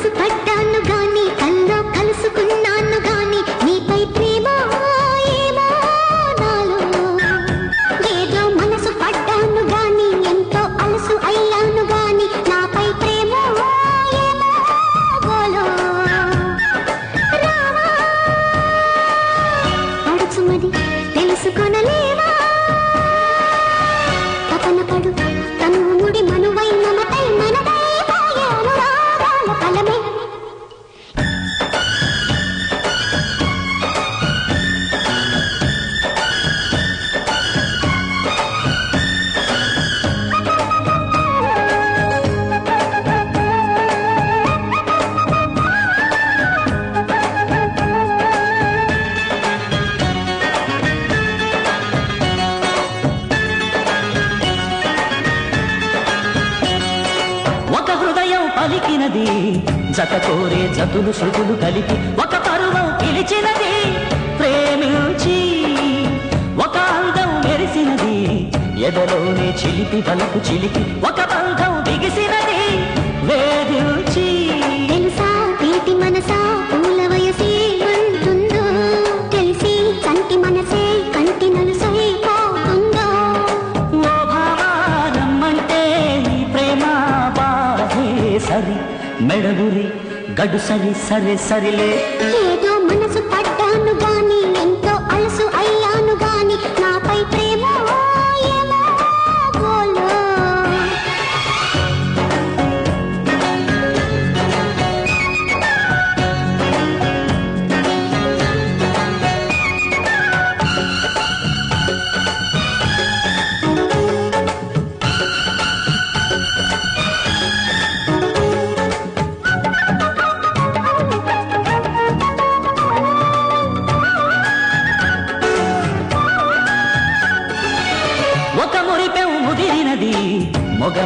మనసు పడ్డాను పలికినది. జత కోరే జతులు శృతులు కలిపి ఒక పరువం పిలిచినది. ప్రేమించి ఒక అందం మెరిసినది. ఎదలోనే చిలిపి పలుకు చిలికి ఒక బంధం బిగిసినది. వే सर सर सर सर ले।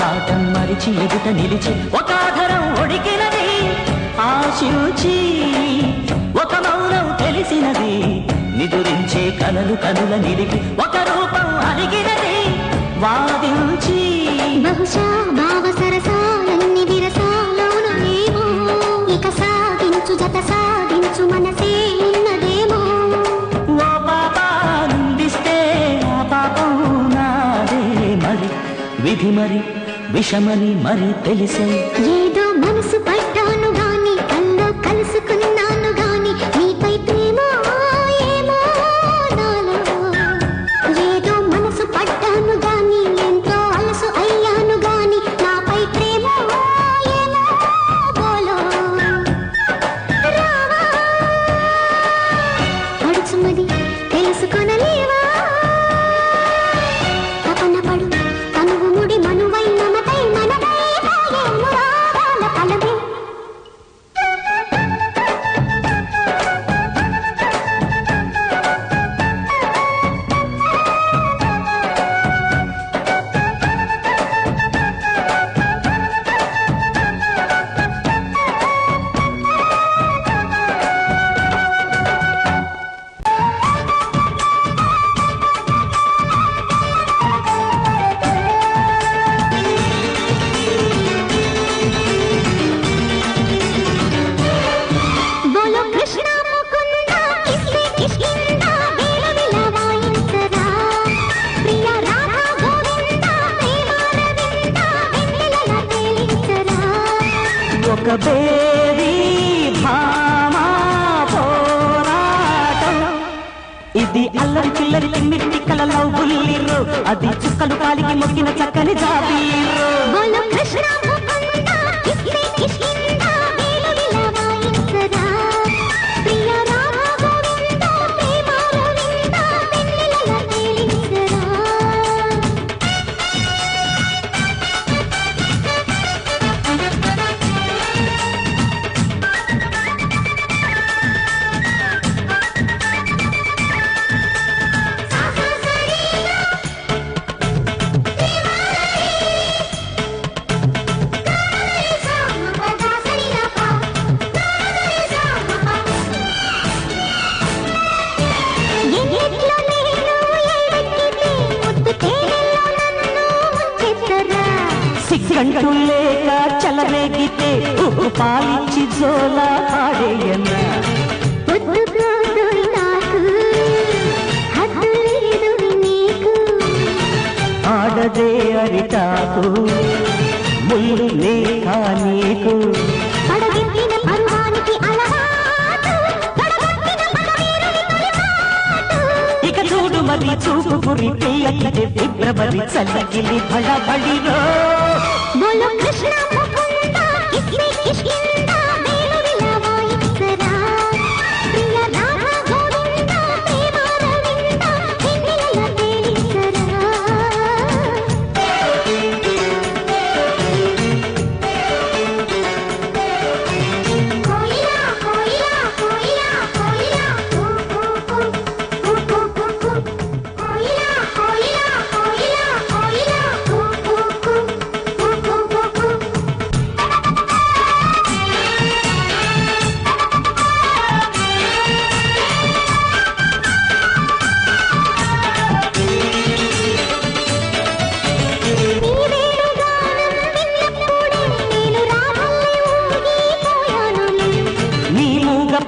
మొగనాటం మరిచి ఎదుట నిలిచి ఒక ఆధరం ఒడికినది. ఆశించి ఒక మౌనం తెలిసినది. నిదురించే కలలు కనుల నిలిపి ఒక రూపం అలిగినది. వాదించి బహుశా భావ సరసాలన్ని విరసాలోను ఏమో. ఇక సాగించు జత సాగించు మనసే ఉన్నదేమో. ఓ పాప నిందిస్తే ఆ పాపం నాదే మరి. విధి మరి విషమని మరి తెలిసే అల్లరి కలలో బుల్లిర్రు అది చుక్కలు కాలికి మొక్కిన చక్కని జాబీరు గంటు లేక చలరేగితే పాలించి జోలా ఆడేయన్నా ఆడదే అరిటాకు ముళ్ళు లేక నీకు. మరి చూపు గురి పిల్లకి ఫిబ్రవరి చల్లకిలి బడబడిరో బోలో बोलो कृष्णा मुकुंदा किसने किसकी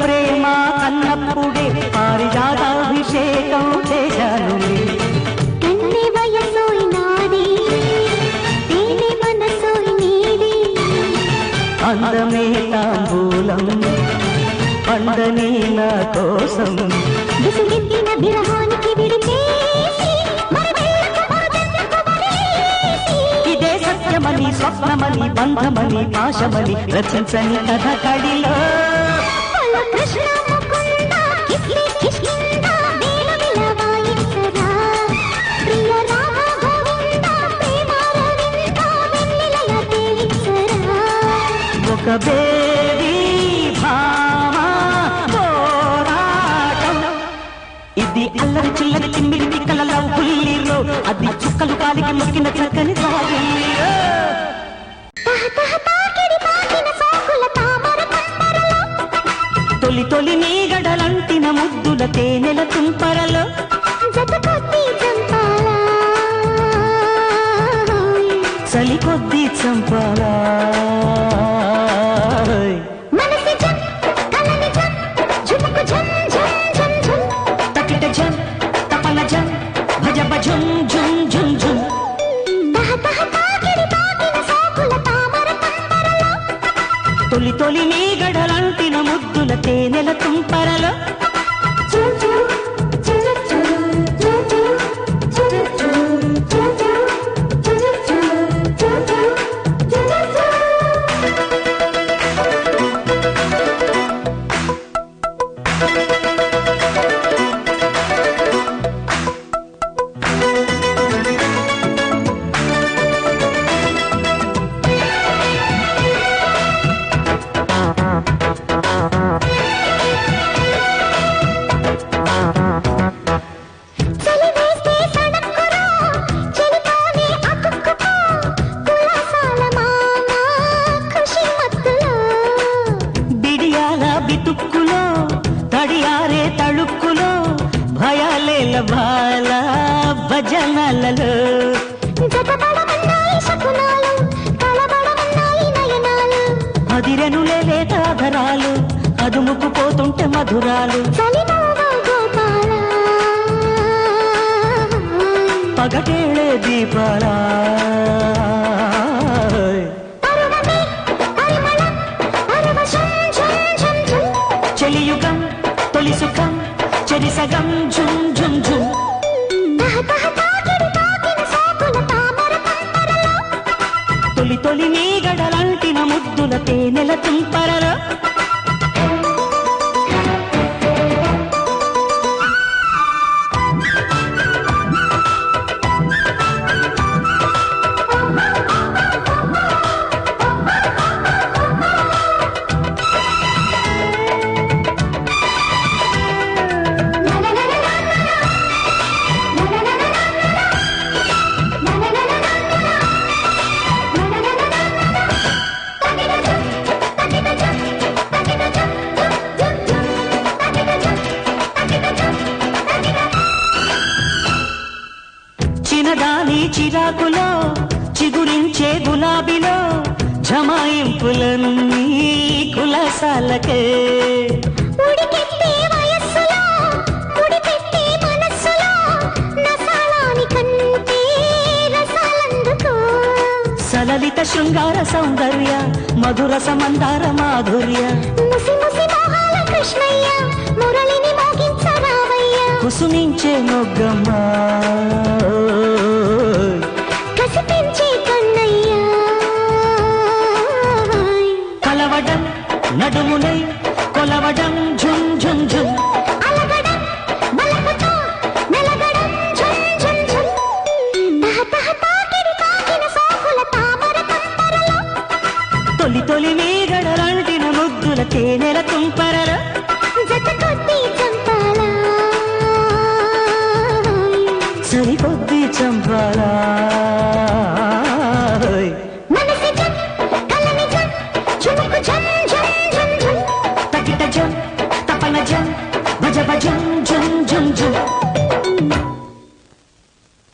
ప్రేమ అన్నప్పుడే పారిజాతాభిషేకం చేశాను. అందమే తాంబూలం పండని నా కోసం. విసుగెత్తిన విరహానికి విడిచేసి, స్వప్నమని బంధమని పాశమని రచించని కథ కడిలో. భామ పోరాటం. ఇది అల్లరి చిల్లరి చిమ్మిడి కలల పుల్లిరో అది చుక్కలు కాలికి మొక్కిన చక్కని తొలి తొలి నీ గడలంటిన ముద్దుల తేనెల తుంపరలో. జత కొద్ది చలి కొద్ది చంపాలా? తొలి తొలి నీ గడలంటిన ముద్దుల తేనెల తుంపరలో. అదుముకు మధురాలు. పగటేళే దీపాలా. పరువమే పరిమళం, చెలియుగం తొలి సుఖం చెరిసగం ఝుం ఝుం ఝుం. తొలి తొలి నీ గడలంటిన ముద్దుల తేనెల తుంపరలో సలలిత శృంగార సౌందర్య మధుర సమందార మాధుర్య. కుసుమించే మొగ్గమ్మా.